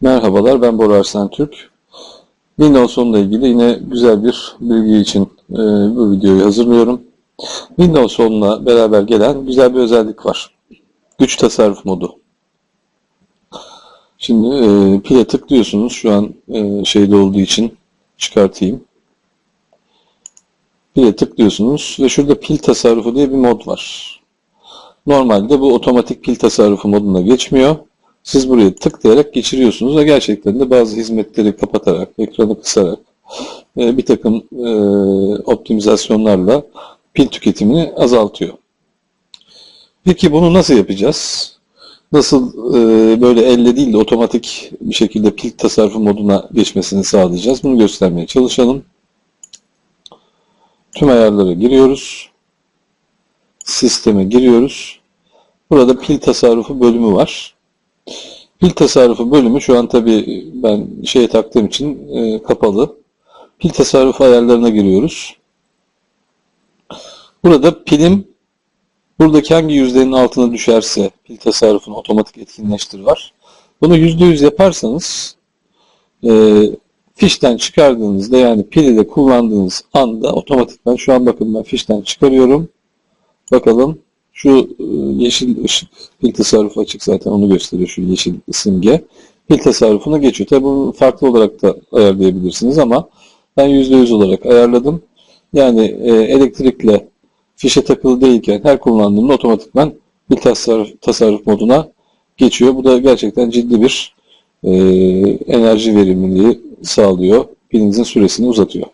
Merhabalar, ben Bora Arslan Türk. Windows 10 ile ilgili yine güzel bir bilgi için e, bu videoyu hazırlıyorum. Windows 10 ile beraber gelen güzel bir özellik var. Güç tasarruf modu. Şimdi e, pile tıklıyorsunuz. Şu an e, şeyde olduğu için çıkartayım. Pile tıklıyorsunuz ve şurada pil tasarrufu diye bir mod var. Normalde bu otomatik pil tasarrufu moduna geçmiyor. Siz buraya tıklayarak geçiriyorsunuz ve gerçekten de bazı hizmetleri kapatarak, ekranı kısarak e, bir takım e, optimizasyonlarla pil tüketimini azaltıyor. Peki bunu nasıl yapacağız? Nasıl e, böyle elle değil de otomatik bir şekilde pil tasarrufu moduna geçmesini sağlayacağız? Bunu göstermeye çalışalım. Tüm ayarlara giriyoruz. Sisteme giriyoruz. Burada pil tasarrufu bölümü var. Pil tasarrufu bölümü şu an tabi ben şeye taktığım için e, kapalı. Pil tasarrufu ayarlarına giriyoruz. Burada pilim buradaki hangi yüzdenin altına düşerse pil tasarrufunu otomatik etkinleştir var. Bunu %100 yaparsanız e, fişten çıkardığınızda yani pil ile kullandığınız anda otomatikman şu an bakın ben fişten çıkarıyorum. Bakalım şu e, yeşil ışık pil tasarrufu açık zaten onu gösteriyor şu yeşil simge. Pil tasarrufuna geçiyor. Tabi bunu farklı olarak da ayarlayabilirsiniz ama ben %100 olarak ayarladım. Yani e, elektrikle fişe takılı değilken her kullandığımda otomatikman pil tasarruf, tasarruf moduna geçiyor. Bu da gerçekten ciddi bir e, enerji verimliliği sağlıyor. Pilinizin süresini uzatıyor.